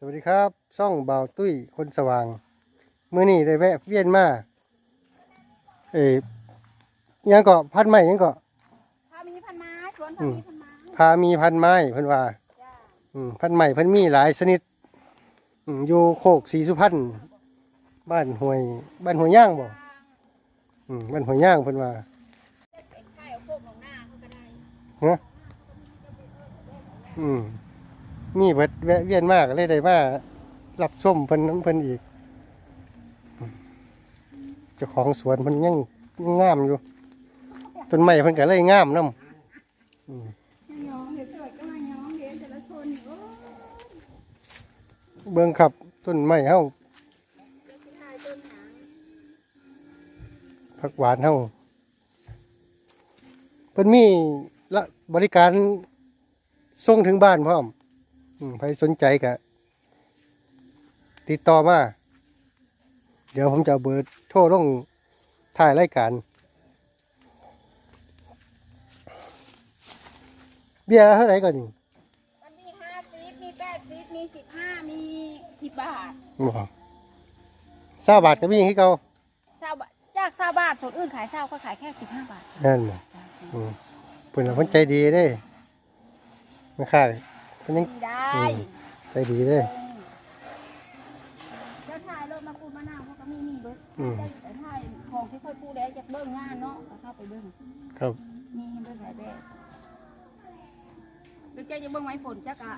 สวัสดีครับซ่องเบาวตุ้ยคนสว่างเมื่อนี้ได้แวะเวียนมาเอ๋ยังเกาะพันไม้ยังเกาะพามีพันไม้สวนพามีพันไม้พามีพันไม้เพิ่นว่าจ้าอืมพันไม้เพิ่นมีหลายชนิดอืมอยู่โคกสีสุพรรณบ้านห้วย บ้านห้วยย่างบ่อืมบ้านห้วยย่างเพิ่นว่าเป็นไข่เอาโคกของหน้าเขาก็ได้อืม มีเบิดแวะเวียนมากเลยได้มารับส้มเพิ่นน้ำเพิ่นอีกเจ้าของสวนเพิ่นยังงงามอยู่ต้นไม้เพิ่นก็เลยงามนำย้อมเห็นสวยก็มาย้อมเห็นแต่ละคนโอ้เบิ่งครับต้นไม้เฮายที่ทายต้นหาผักหวานเฮาเพิ่นมีละบริการส่งถึงบ้านพร้อม ใครสนใจก็ติดต่อมา เดี๋ยวผมจะเอาเบอร์โทรลงถ่ายรายการเบี้ยเท่าไหร่ก่อนนี่มันมีห้าสิบมีแปดสิบมีสิบห้ามีสิบบาทบ่ทราบาทก็มีให้เขาเศร้าบาทจากเศร้าบาทส่วนอื่นขายเศร้าก็ขายแค่สิบห้าบาทนั่นน่ะอืมเพิ่นน่ะเพิ่นใจดีเด้ไม่ค่า ยเพิ่นยังมีได้อืมใจดีเด้เจ้าทายรถมาปูมะนาวเขาก็มีมีเบิ้ลอืม แต่ทายของที่ค่อยปูได้จากเบิ้งงานเนาะก็เข้าไปเบิ้งครับมีให้เบิ้งหลายแบบแล้วเจ้าจะเบิ้งไม้ฝนจักอะ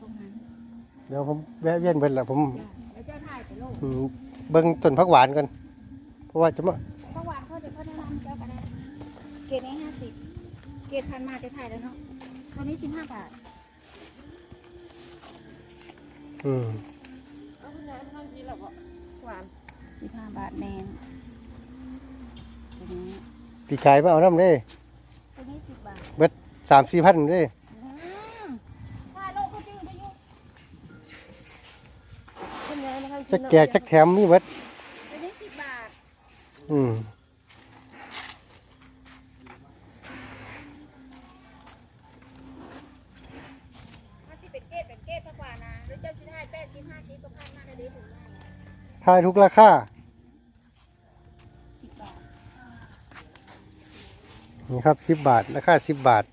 ตรงนั้นเดี๋ยวผมแวะเวียนเพิ่นละผมแล้วเจ้าถ่ายไปโลกอืมเบิ่งต้นผักหวานก่อนเพราะว่าจะมาเพราะว่าเขาจะเขาแนะนำเจ้าก็ได้เกรดนี้ห้าสิบเกรดพันมาจะถ่ายแล้วเนาะตัวนี้สิบห้าบาท อืมเอาคุณยายไม่ต้องกินหรอกหวานสิบห้าบาทแมนตัวนี้ปีกายมาเอาน้ำเด้ตัวนี้สิบบาทเบิดสามสี่พันเด้อืมถ่ายโลกเขาจื้อได้อยุ่คุณยายไม่ต้องกินจักแกกจักแถมมีเบิดตัวนี้สิบบาท อืมายทุกราคาสิบบาทนี่ครับสิบบาท ราคาสิบบาท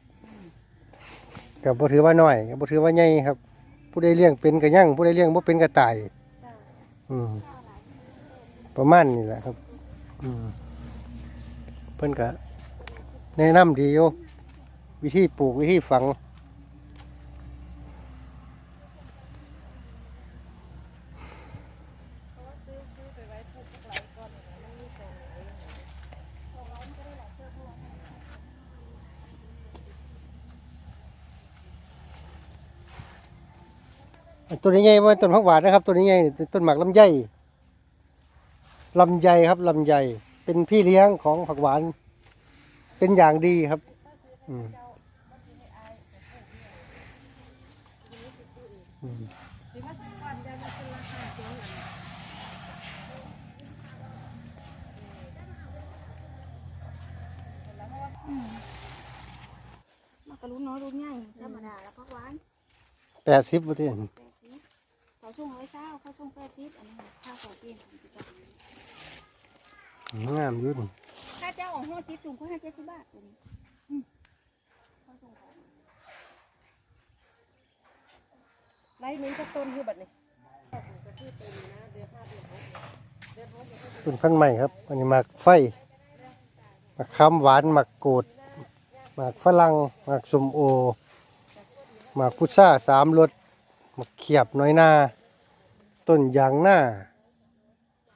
กับบ่ถือว่าน้อยกับบ่ถือว่าใหญ่ครับ ผู้ใดเลี้ยงเป็นก็ยั่งผู้ใดเลี้ยงบ่เป็นก็ตายจ้าอืมประมาณนี้แหละครับ อืมเพิ่นก็แนะนำดีอยู่วิธีปลูกวิธีฝัง ตัวนี้ใหญ่ว่าต้นผักหวานนะครับ ตัวนี้ใหญ่ต้นหมากลำไยลำไยครับลำไยเป็นพี่เลี้ยงของผักหวาน เป็นอย่างดีครับอืมอืมมันก็รุ่นน้อยรุ่นใหญ่ธรรมดาแล้วพักหวานแปดสิบประเทศแปดสิบเขา ส่งร้อยเศร้าเขาส่งแปดสิบอันนี้ค่าของเปลี่ยนของกิจการงามอยุ่นค่าเจ้าของห้องจิ๊บถุงก็ให้เจ็ดสิบบาทตัวนี้อืมเขาส่งของไล่นี้ก็ต้นคือแบบนี้ต้นพันธุ์ใหม่ครับ อันนี้หมากไฟหมากคำหวานหมากโกดหมากฝรั่งหมากสมโอหมากพุทราสามรสหมากเขียบน้อยหน้า ต้นยางหน้า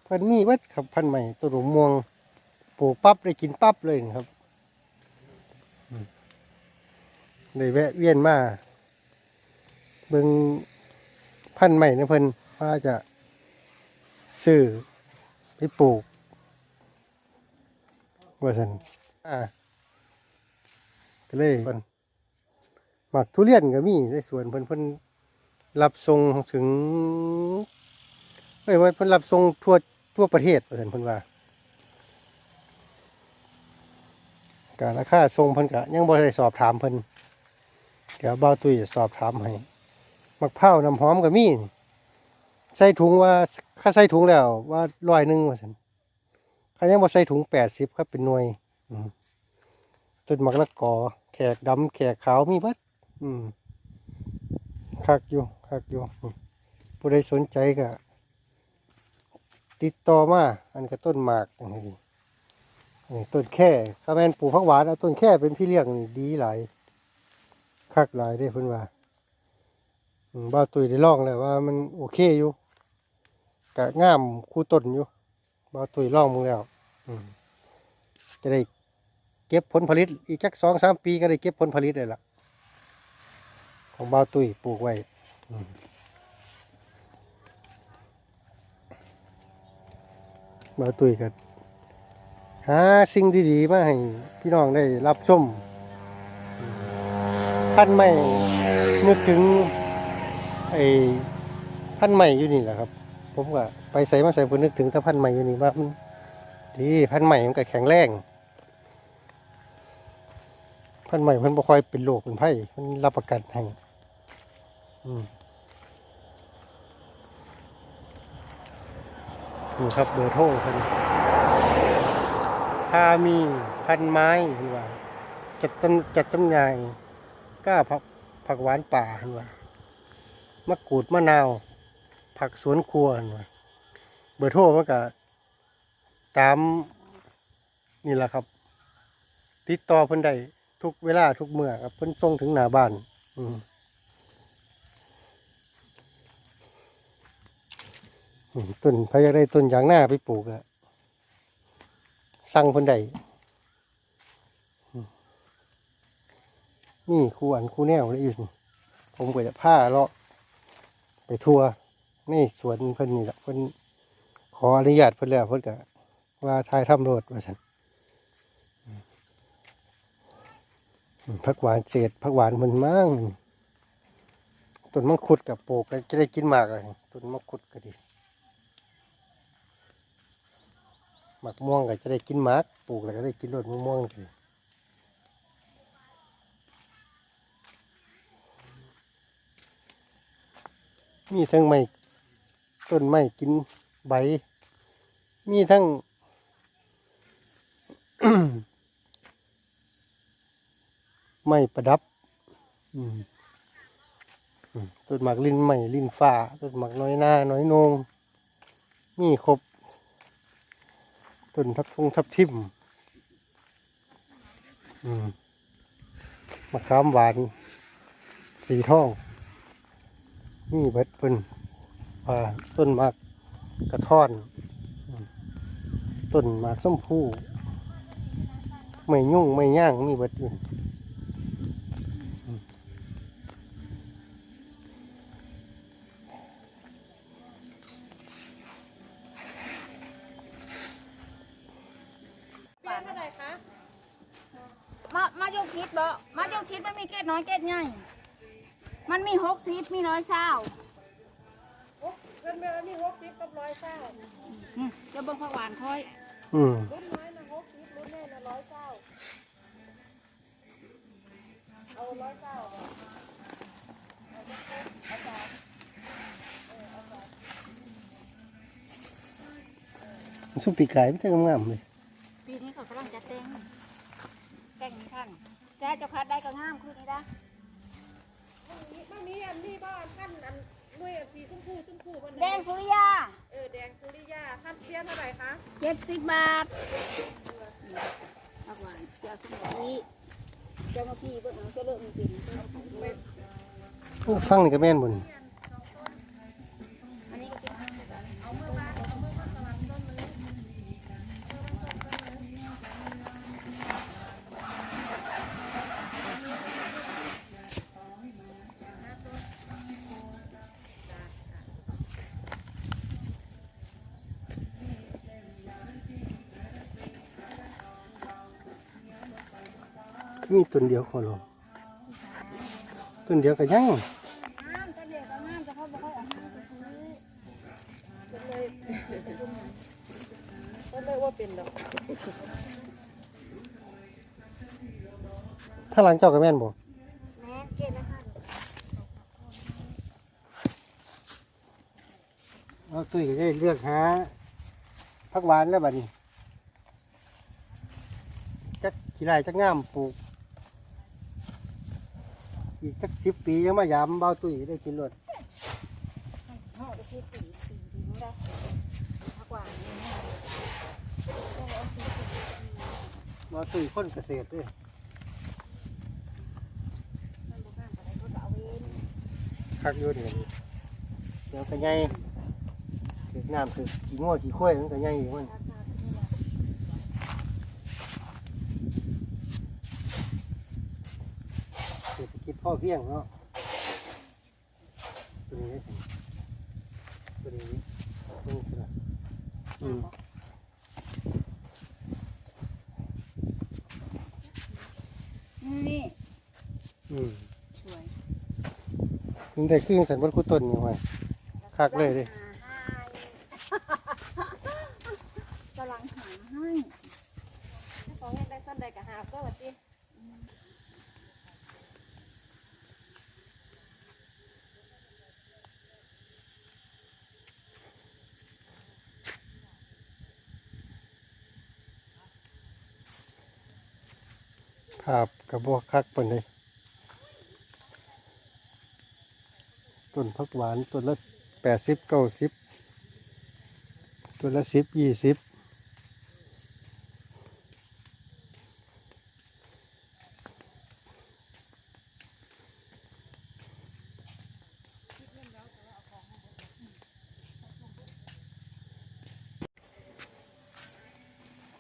เพิ่นมีวัดครับพันใหม่ต้นหลวงม่วงปลูกปั๊บได้กินปั๊บเลยครับอืมได้แวะเวียนมาเบิงพันใหม่นะเพิ่นว่าจะซื้อไปปลูกว่าสันอ่าก็เลยเพิ่นหมักทุเรียนก็มีในสวนเพิ่นเพิ่นรับส่งถึง เอ้ยว่าเพิ่นรับส่งทั่วทั่วประเทศว่าสันเพิ่นว่าการราคาส่งเพิ่นก็ยังบ่ได้สอบถามเพิ่นเดี๋ยวบ่าวตุ้ยสอบถามให้มักพร้าน้ำหอมก็มีใส่ถุงว่าค่าใส่ถุงแล้ว ว่าร้อยหนึ่งว่าสันเขายังบ่ใส่ถุงแปดสิบครับเป็นหน่วยต้นมักละกอ แขกดำแขกขาวมีเบัดอืมคักอยู่คักอยู่อืมผู้ใดสนใจก็ ติดต่อมาอันก็ต้นหมากอันนี้นี่ต้นแค่ข้าแม่นปลูกผักหวานเอาต้นแค่เป็นพี่เลี้ยงนี่ดีหลายคักหลายได้เพิ่นว่าบ้าตุยได้ลองแล้วว่ามันโอเคอยู่กะง่ามคู่ต้นอยู่บ้าตุยลองมึงแล้วอืมจะได้เก็บผลผลิตอีกจักสองสามปีก็ได้เก็บผลผลิตเลยล่ะ ของบ้าตุยปลูกไว้ มาตุยก็หาสิ่งดีๆ มาให้พี่น้องได้รับชมอืมท่านไม่นึกถึงไอ้พันใหม่อยู่นี่แหละครับ ผมก็ไปใส่มาใส่ผมนึกถึงถ้าพันใหม่อยู่นี่ว่ามันดีพันใหม่มันก็แข็งแรงพันใหม่เพิ่นบ่ค่อยเป็นโรคเป็นไผ่มันรับประกันให้อืม นี่ครับเบอร์โทรเพิ่นถ้ามีพันไม้เพิ่นว่าจัดจำจัดจำหน่ายก้าผักผักหวานป่าเพิ่นว่ามะกรูดมะนาว ผักสวนครัวเหั่นว่ะเบอร์โทรมันก็ตามนี่แหละครับ ติดต่อเพิ่นได้ทุกเวลาทุกเมื่อครับเพิ่นส่งถึงหน้าบ้าน อืมอืม ต้นพายากได้ต้นยางหน้าไปปลูกอะสั่งเพิ่นได้อืมนี่ครูอันครูแนวเลยอีกผมก็จะผ้าเลาะไปทัวร์ในสวนเพิ่นนี่แหละเพิ่นขออนุญาตเพิ่นแล้วเพิ่นก็ว่าทายทำโรดว่าฉันผักหวานเศษผักหวานมันมั่งต้นมังคุดกับปลูกแล้วจะได้กินหมากเลยต้นมังคุดก็ดี หมากม่วงก็จะได้กินหมากปลูกแล้วก็ได้กินรสมะม่วงสิมีทั้งไม้ต้นไม้กินใบ มีทั้งไม้ประดับต้นหมากลิ้นไม้ลิ้นฟ้าต้นหมากน้อยหน้าน้อยนง มีครบ ต้นทับทงทับทิมมะขามหวาน สีทอง นี่เบิดเพิ่นต้นมากกระท่อน ต้นมากส้มผู้ไม่ยุ่งไม่ย่างมีเบิดอื่น มามายงชิดบ่มายงชิดมันมีเกตน้อยเกตใหญ่มันมีหกสิบมีน้อยเศร้าเงินเดือนมีหกสิบกับร้อยเก้าอืมเดี๋ยวเบิ่งผักหวานค่อยอืมรุ่นน้อยนะหกสิบรุ่นแม่นะร้อยเก้าเอาร้อยเก้าสุปปีกไก่ไม่ใช่งามๆเลย ปีนี้เขากำลังจะแต่งแต่งนี่ท่านแต่เจ้าคัดได้ก็งามคือนี่นะ มันมีอันนี้บ้านขั้นอันด้วยอันสีชมพูชมพูมัน แดงสุริยาเออแดงสุริยาขั้นเทียนเท่าไหร่คะเจ็ดสิบบาทผักหวานเจ้าสมองนี้เจ้ามาพี่เบิ่งเอาเจ้าเลิกมีเป็นเจ้าเอาไปด้วยโอ้ฟังนี่ก็แม่นบุญ มีต้นเดียวขอลองต้นเดียวก็ยังงามแต่เดียวก็งถ้าหลังเจ้าก็แม่นบ่แม่เกณฑ์นะคะเอาตุ้ยก็ได้เลือกหาผักหวานแล้วบัดนี้จักขี้ไรจักงามปลูก อีกสักสิบปียังมายามเบาตุ้ยได้กินรสห่อไปสิปีปีดีนู้ได้ผักหวานี้เบ้าตุ้ยคนเกษตรเด้วยมันบ่งามปานใดเขาก็เอาเว้นคักอยู่เดี๋ยวก็ใหญ่ถือน้ำถือขี้งัวขี้ข้วยมันก็ใหญ่อีกมัน ราคาเท่านี้แหละ เศรษฐกิจพ่ อเพียงเนาะตัวนี้ตัวนี้ตัวนี้ตัวอืมนี่อืมสวยถึงได้ครึ่งสันบนคู่ต้นนี่ไว้คักเลยดิ กำลังหาให้ ของเงินได้ซ้ำใดกับหาก็ว่าติ ภาพกระบอกคักปนเลยต้นพักหวานต้นละแปดสิบเก้าสิบต้นละสิบยี่สิบ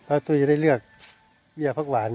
เราตัวจะได้เลือกเบี้ยพักหวาน